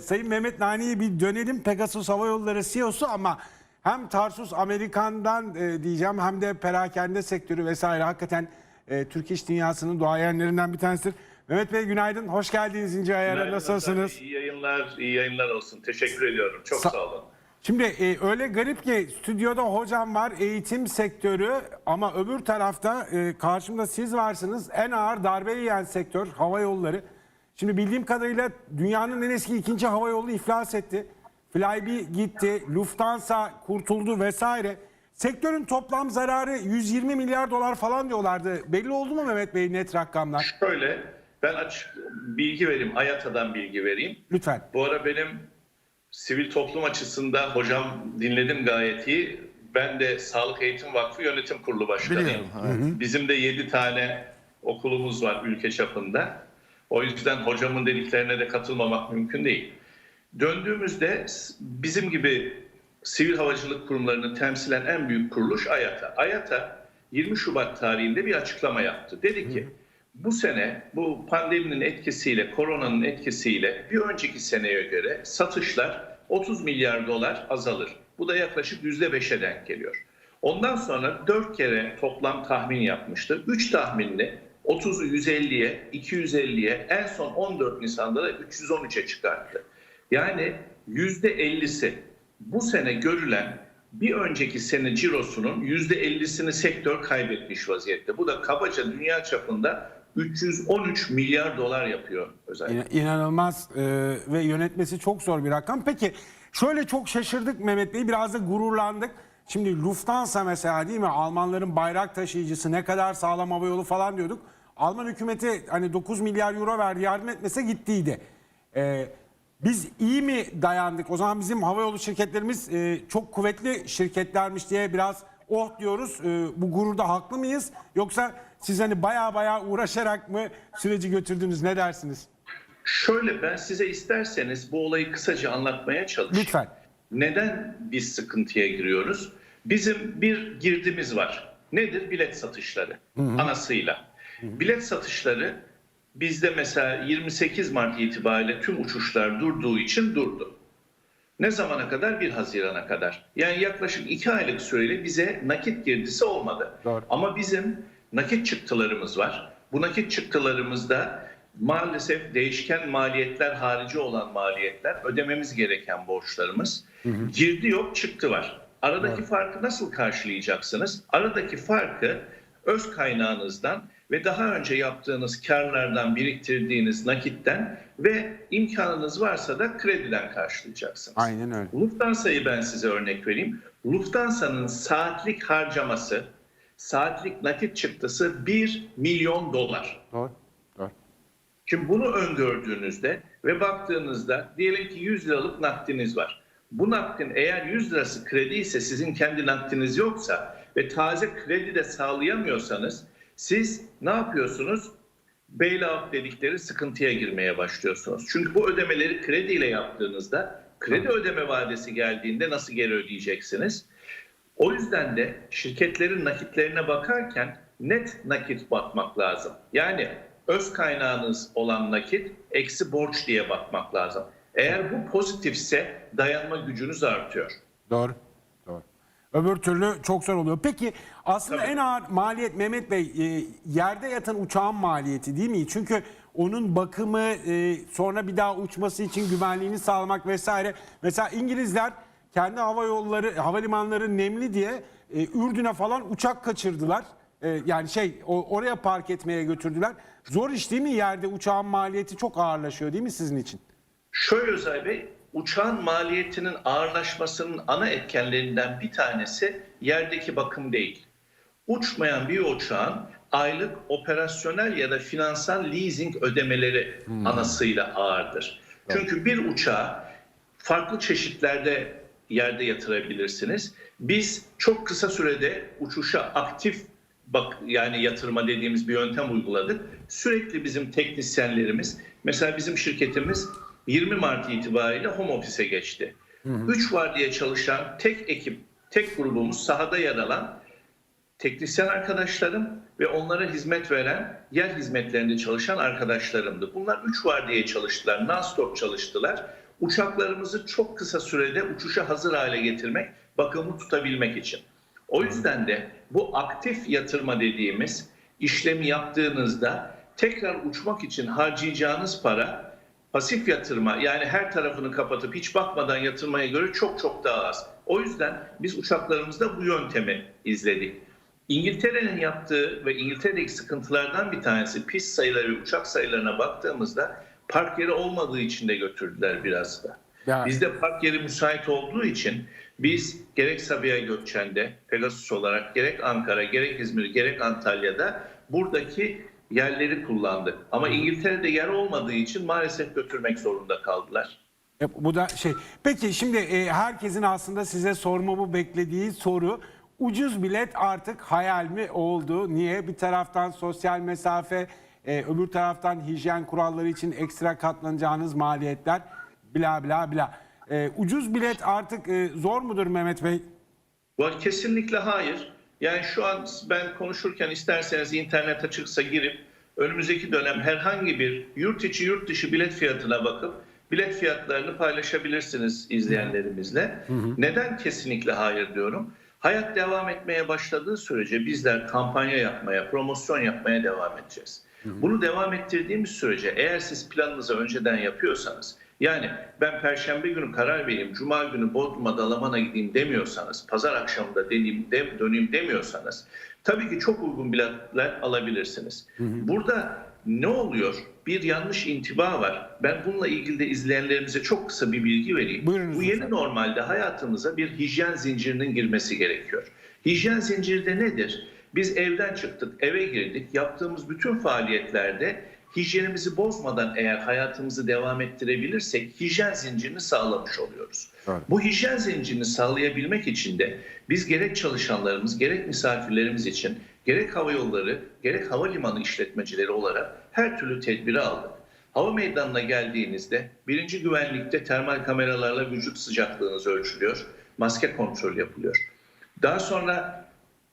Sayın Mehmet Nani'ye bir dönelim. Pegasus Hava Yolları CEO'su ama hem Tarsus Amerikan'dan e, diyeceğim hem de perakende sektörü vesaire hakikaten e, Türk iş dünyasının duayenlerinden bir tanesidir. Mehmet Bey günaydın. Hoş geldiniz İnce Ayar'a. Nasılsınız? efendim, İyi yayınlar, iyi yayınlar olsun. Teşekkür ediyorum. Çok Sa- sağ olun. Şimdi e, öyle garip ki stüdyoda hocam var eğitim sektörü ama öbür tarafta e, karşımda siz varsınız. En ağır darbe yiyen sektör hava yolları. Şimdi bildiğim kadarıyla dünyanın en eski ikinci hava yolu iflas etti. Flybe gitti, Lufthansa kurtuldu vesaire. Sektörün toplam zararı 120 milyar dolar falan diyorlardı. Belli oldu mu Mehmet Bey net rakamlar? Şöyle, ben açık bilgi vereyim, AYATA'dan bilgi vereyim. Lütfen. Bu ara benim sivil toplum açısında hocam dinledim gayet iyi. Ben de Sağlık Eğitim Vakfı Yönetim Kurulu Başkanıyım. Biliyorum, Bizim de 7 tane okulumuz var ülke çapında. O yüzden hocamın dediklerine de katılmamak mümkün değil. Döndüğümüzde bizim gibi sivil havacılık kurumlarını temsilen en büyük kuruluş AYATA. AYATA 20 Şubat tarihinde bir açıklama yaptı. Dedi ki bu sene bu pandeminin etkisiyle, koronanın etkisiyle bir önceki seneye göre satışlar 30 milyar dolar azalır. Bu da yaklaşık %5'e denk geliyor. Ondan sonra 4 kere toplam tahmin yapmıştı. 3 tahminini 30'u 150'ye, 250'ye, en son 14 Nisan'da da 313'e çıkarttı. Yani %50'si bu sene görülen bir önceki sene cirosunun %50'sini sektör kaybetmiş vaziyette. Bu da kabaca dünya çapında 313 milyar dolar yapıyor özellikle. İna- İnanılmaz e, ve yönetmesi çok zor bir rakam. Peki şöyle çok şaşırdık Mehmet Bey biraz da gururlandık. Şimdi Lufthansa mesela değil mi Almanların bayrak taşıyıcısı ne kadar sağlam hava yolu falan diyorduk. Alman hükümeti hani 9 milyar euro verdi yardım etmese gittiydi. E, biz iyi mi dayandık? O zaman bizim havayolu şirketlerimiz e, çok kuvvetli şirketlermiş diye biraz oh diyoruz. E, bu gururda haklı mıyız? Yoksa siz hani baya baya uğraşarak mı süreci götürdünüz? Ne dersiniz? Şöyle ben size isterseniz bu olayı kısaca anlatmaya çalışayım. Lütfen. Neden biz sıkıntıya giriyoruz? Bizim bir girdimiz var. Nedir? Bilet satışları. Anasıyla. Bilet satışları bizde mesela 28 Mart itibariyle tüm uçuşlar durduğu için durdu. Ne zamana kadar? 1 Haziran'a kadar. Yani yaklaşık 2 aylık süreyle bize nakit girdisi olmadı. Doğru. Ama bizim nakit çıktılarımız var. Bu nakit çıktılarımızda maalesef değişken maliyetler harici olan maliyetler, ödememiz gereken borçlarımız. Girdi yok, çıktı var. Aradaki farkı nasıl karşılayacaksınız? Aradaki farkı öz kaynağınızdan ve daha önce yaptığınız karlardan biriktirdiğiniz nakitten ve imkanınız varsa da krediden karşılayacaksınız. Aynen öyle. Lufthansa'yı ben size örnek vereyim. Lufthansa'nın saatlik harcaması, saatlik nakit çıktısı 1 milyon dolar. Doğru. Şimdi bunu öngördüğünüzde ve baktığınızda diyelim ki 100 liralık nakdiniz var. Bu nakdin eğer 100 lirası kredi ise sizin kendi nakdiniz yoksa ve taze kredi de sağlayamıyorsanız siz ne yapıyorsunuz? Bailout dedikleri sıkıntıya girmeye başlıyorsunuz. Çünkü bu ödemeleri krediyle yaptığınızda kredi ödeme vadesi geldiğinde nasıl geri ödeyeceksiniz? O yüzden de şirketlerin nakitlerine bakarken net nakit bakmak lazım. Yani öz kaynağınız olan nakit eksi borç diye bakmak lazım. Eğer bu pozitifse dayanma gücünüz artıyor. Doğru. Doğru. Öbür türlü çok zor oluyor. Peki aslında Tabii. en ağır maliyet Mehmet Bey e, yerde yatan uçağın maliyeti değil mi? Çünkü onun bakımı e, sonra bir daha uçması için güvenliğini sağlamak vesaire. Mesela İngilizler kendi hava yolları havalimanları nemli diye e, Ürdün'e falan uçak kaçırdılar. E, yani şey o, oraya park etmeye götürdüler. Zor iş değil mi? Yerde uçağın maliyeti çok ağırlaşıyor değil mi sizin için? Şöyle Özay Bey, uçağın maliyetinin ağırlaşmasının ana etkenlerinden bir tanesi yerdeki bakım değil. Uçmayan bir uçağın aylık operasyonel ya da finansal leasing ödemeleri anasıyla ağırdır. Çünkü bir uçağı farklı çeşitlerde yerde yatırabilirsiniz. Biz çok kısa sürede uçuşa aktif bak yani yatırma dediğimiz bir yöntem uyguladık. Sürekli bizim teknisyenlerimiz mesela bizim şirketimiz 20 Mart itibariyle home office'e geçti. 3 var diye çalışan tek ekip, tek grubumuz sahada yer alan teknisyen arkadaşlarım ve onlara hizmet veren yer hizmetlerinde çalışan arkadaşlarımdı. Bunlar 3 var diye çalıştılar, non-stop çalıştılar. uçaklarımızı çok kısa sürede uçuşa hazır hale getirmek, bakımı tutabilmek için. O yüzden de bu aktif yatırma dediğimiz işlemi yaptığınızda tekrar uçmak için harcayacağınız para pasif yatırma yani her tarafını kapatıp hiç bakmadan yatırmaya göre çok çok daha az. O yüzden biz uçaklarımızda bu yöntemi izledik. İngiltere'nin yaptığı ve İngiltere'deki sıkıntılardan bir tanesi pist sayıları ve uçak sayılarına baktığımızda park yeri olmadığı için de götürdüler biraz da. Ya- Bizde park yeri müsait olduğu için biz gerek Sabiha Gökçen'de Pegasus olarak gerek Ankara, gerek İzmir, gerek Antalya'da buradaki yerleri kullandık. Ama İngiltere'de yer olmadığı için maalesef götürmek zorunda kaldılar. E, bu da şey. Peki şimdi e, herkesin aslında size sormamı beklediği soru ucuz bilet artık hayal mi oldu? Niye? Bir taraftan sosyal mesafe, e, öbür taraftan hijyen kuralları için ekstra katlanacağınız maliyetler bla bla bla. E, ucuz bilet artık e, zor mudur Mehmet Bey? Var kesinlikle hayır. Yani şu an ben konuşurken isterseniz internet açıksa girip önümüzdeki dönem herhangi bir yurt içi yurt dışı bilet fiyatına bakıp bilet fiyatlarını paylaşabilirsiniz izleyenlerimizle. Neden kesinlikle hayır diyorum? Hayat devam etmeye başladığı sürece bizler kampanya yapmaya, promosyon yapmaya devam edeceğiz. Bunu devam ettirdiğimiz sürece eğer siz planınızı önceden yapıyorsanız yani ben perşembe günü karar vereyim, cuma günü Bodrum'a Dalaman'a gideyim demiyorsanız, pazar akşamı da deneyim, de, döneyim demiyorsanız tabii ki çok uygun biletler alabilirsiniz. Burada ne oluyor? Bir yanlış intiba var. Ben bununla ilgili de izleyenlerimize çok kısa bir bilgi vereyim. Buyurunuz Bu yeni lütfen. normalde hayatımıza bir hijyen zincirinin girmesi gerekiyor. Hijyen zinciri de nedir? Biz evden çıktık, eve girdik. Yaptığımız bütün faaliyetlerde hijyenimizi bozmadan eğer hayatımızı devam ettirebilirsek hijyen zincirini sağlamış oluyoruz. Evet. Bu hijyen zincirini sağlayabilmek için de biz gerek çalışanlarımız gerek misafirlerimiz için gerek hava yolları gerek havalimanı işletmecileri olarak her türlü tedbiri aldık. Hava meydanına geldiğinizde birinci güvenlikte termal kameralarla vücut sıcaklığınız ölçülüyor. Maske kontrol yapılıyor. Daha sonra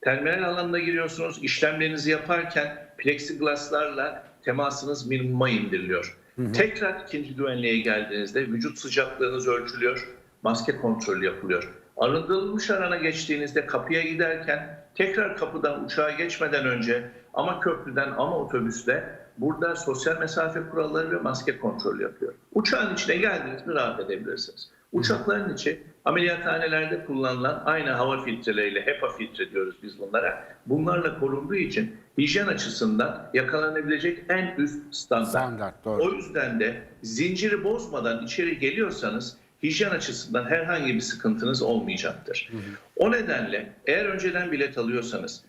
terminal alanına giriyorsunuz. İşlemlerinizi yaparken plexiglaslarla temasınız minimuma indiriliyor. Tekrar ikinci güvenliğe geldiğinizde vücut sıcaklığınız ölçülüyor. Maske kontrolü yapılıyor. Arındırılmış alana geçtiğinizde kapıya giderken tekrar kapıdan uçağa geçmeden önce ama köprüden ama otobüsle burada sosyal mesafe kuralları ve maske kontrolü yapıyor. Uçağın içine geldiniz mi rahat edebilirsiniz. Uçakların içi ameliyathanelerde kullanılan aynı hava filtreleriyle HEPA filtre diyoruz biz bunlara. Bunlarla korunduğu için hijyen açısından yakalanabilecek en üst standart. Standart, doğru. O yüzden de zinciri bozmadan içeri geliyorsanız hijyen açısından herhangi bir sıkıntınız olmayacaktır. O nedenle eğer önceden bilet alıyorsanız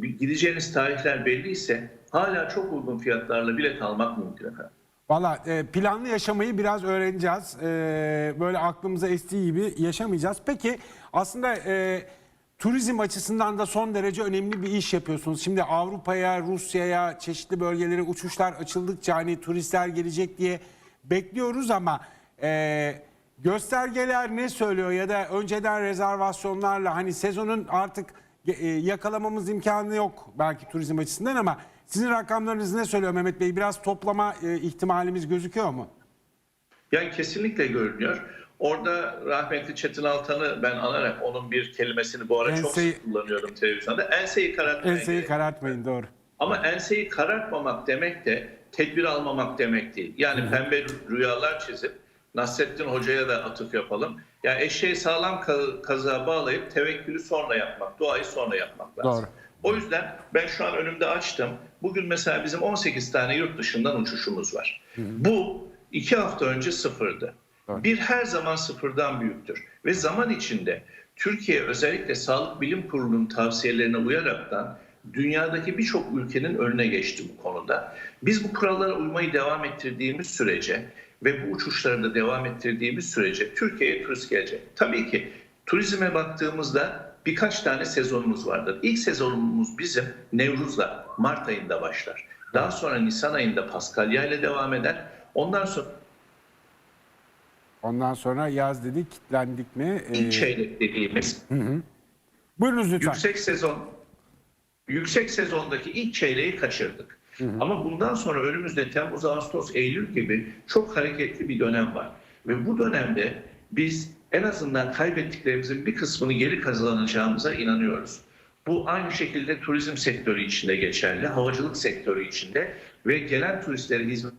gideceğiniz tarihler belliyse hala çok uygun fiyatlarla bilet almak mümkün efendim. Valla e, planlı yaşamayı biraz öğreneceğiz. E, böyle aklımıza estiği gibi yaşamayacağız. Peki aslında e, turizm açısından da son derece önemli bir iş yapıyorsunuz. Şimdi Avrupa'ya, Rusya'ya, çeşitli bölgelere uçuşlar açıldıkça hani turistler gelecek diye bekliyoruz ama e, göstergeler ne söylüyor ya da önceden rezervasyonlarla hani sezonun artık e, yakalamamız imkanı yok belki turizm açısından ama sizin rakamlarınız ne söylüyor Mehmet Bey? Biraz toplama e, ihtimalimiz gözüküyor mu? Yani kesinlikle görünüyor. Orada rahmetli Çetin Altan'ı ben anarak onun bir kelimesini bu ara çok Enseyi- sık kullanıyorum televizyonda. Enseyi karartmaya Enseyi karartmayın doğru. Ama enseyi karartmamak demek de tedbir almamak demek değil. Yani pembe rüyalar çizip Nasrettin Hoca'ya da atıf yapalım. Yani eşeği sağlam ka- kazığa bağlayıp tevekkülü sonra yapmak, duayı sonra yapmak lazım. Doğru. O yüzden ben şu an önümde açtım. Bugün mesela bizim 18 tane yurt dışından uçuşumuz var. Bu iki hafta önce sıfırdı. Evet. Bir her zaman sıfırdan büyüktür. Ve zaman içinde Türkiye özellikle Sağlık Bilim Kurulu'nun tavsiyelerine uyaraktan dünyadaki birçok ülkenin önüne geçti bu konuda. Biz bu kurallara uymayı devam ettirdiğimiz sürece ve bu uçuşları da devam ettirdiğimiz sürece Türkiye'ye turist gelecek. Tabii ki turizme baktığımızda birkaç tane sezonumuz vardır. İlk sezonumuz bizim Nevruz'la Mart ayında başlar. Daha sonra Nisan ayında Paskalya ile devam eder. Ondan sonra Ondan sonra yaz dedik, kitlendik mi? Ee, ilk çeyrek dediğimiz buyurunuz lütfen. yüksek sezon yüksek sezondaki ilk çeyreği kaçırdık. Ama bundan sonra önümüzde Temmuz, Ağustos, Eylül gibi çok hareketli bir dönem var. Ve bu dönemde biz en azından kaybettiklerimizin bir kısmını geri kazanacağımıza inanıyoruz. Bu aynı şekilde turizm sektörü içinde geçerli, havacılık sektörü içinde ve gelen turistlere hizmet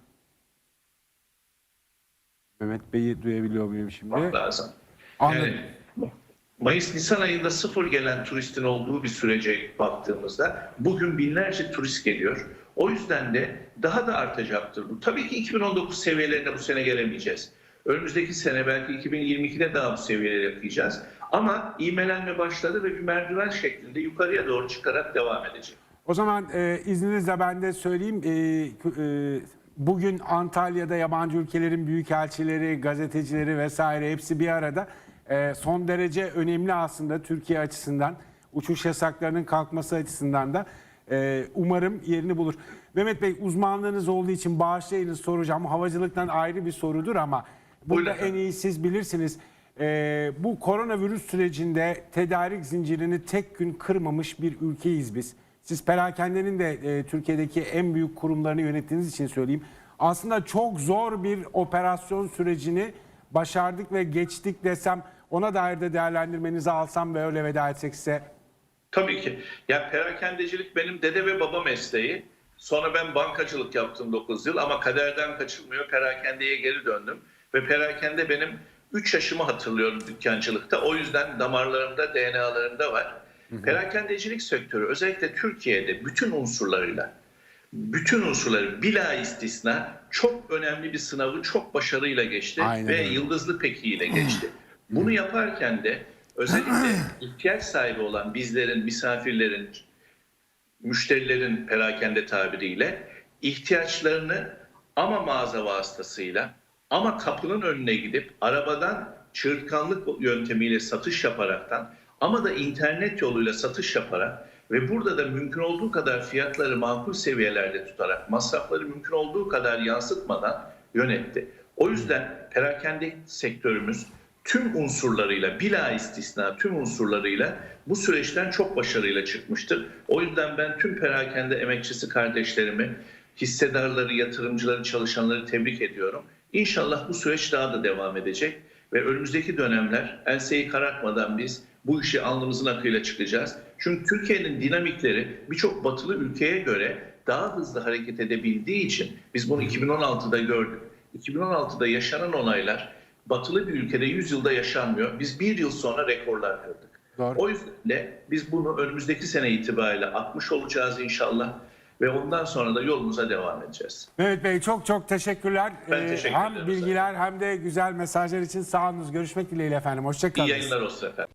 Mehmet Bey'i duyabiliyor muyum şimdi? lazım. Anladım. Yani Mayıs-Nisan ayında sıfır gelen turistin olduğu bir sürece baktığımızda bugün binlerce turist geliyor. O yüzden de daha da artacaktır bu. Tabii ki 2019 seviyelerine bu sene gelemeyeceğiz. Önümüzdeki sene belki 2022'de daha bu seviyelere yaklayacağız. Ama ivmelenme başladı ve bir merdiven şeklinde yukarıya doğru çıkarak devam edecek. O zaman e, izninizle ben de söyleyeyim. E, e, bugün Antalya'da yabancı ülkelerin büyükelçileri, gazetecileri vesaire hepsi bir arada. E, son derece önemli aslında Türkiye açısından. Uçuş yasaklarının kalkması açısından da e, umarım yerini bulur. Mehmet Bey uzmanlığınız olduğu için bağışlayınız soracağım. Havacılıktan ayrı bir sorudur ama efendim. en iyi siz bilirsiniz. Ee, bu koronavirüs sürecinde tedarik zincirini tek gün kırmamış bir ülkeyiz biz. Siz perakendenin de e, Türkiye'deki en büyük kurumlarını yönettiğiniz için söyleyeyim. Aslında çok zor bir operasyon sürecini başardık ve geçtik desem ona dair de değerlendirmenizi alsam ve öyle veda etsek size. Tabii ki. Ya perakendecilik benim dede ve baba mesleği. Sonra ben bankacılık yaptım 9 yıl ama kaderden kaçılmıyor. Perakendeye geri döndüm. Ve perakende benim 3 yaşımı hatırlıyorum dükkancılıkta. O yüzden damarlarımda, DNA'larımda var. Perakendecilik sektörü özellikle Türkiye'de bütün unsurlarıyla, bütün unsurları bila istisna çok önemli bir sınavı çok başarıyla geçti Aynen ve öyle. yıldızlı pekiyle geçti. Bunu yaparken de özellikle ihtiyaç sahibi olan bizlerin, misafirlerin, müşterilerin perakende tabiriyle ihtiyaçlarını ama mağaza vasıtasıyla ama kapının önüne gidip arabadan çığırtkanlık yöntemiyle satış yaparaktan ama da internet yoluyla satış yaparak ve burada da mümkün olduğu kadar fiyatları makul seviyelerde tutarak masrafları mümkün olduğu kadar yansıtmadan yönetti. O yüzden perakende sektörümüz tüm unsurlarıyla, bila istisna tüm unsurlarıyla bu süreçten çok başarıyla çıkmıştır. O yüzden ben tüm perakende emekçisi kardeşlerimi, hissedarları, yatırımcıları, çalışanları tebrik ediyorum. İnşallah bu süreç daha da devam edecek ve önümüzdeki dönemler enseyi karartmadan biz bu işi alnımızın akıyla çıkacağız. Çünkü Türkiye'nin dinamikleri birçok batılı ülkeye göre daha hızlı hareket edebildiği için biz bunu 2016'da gördük. 2016'da yaşanan olaylar batılı bir ülkede 100 yılda yaşanmıyor. Biz bir yıl sonra rekorlar kırdık. Doğru. O yüzden de biz bunu önümüzdeki sene itibariyle atmış olacağız inşallah ve ondan sonra da yolumuza devam edeceğiz. Mehmet Bey çok çok teşekkürler. Ben Ee, teşekkür hem bilgiler hem de güzel mesajlar için sağ olunuz. Görüşmek dileğiyle efendim. İyi Hoşçakalın. yayınlar olsun efendim.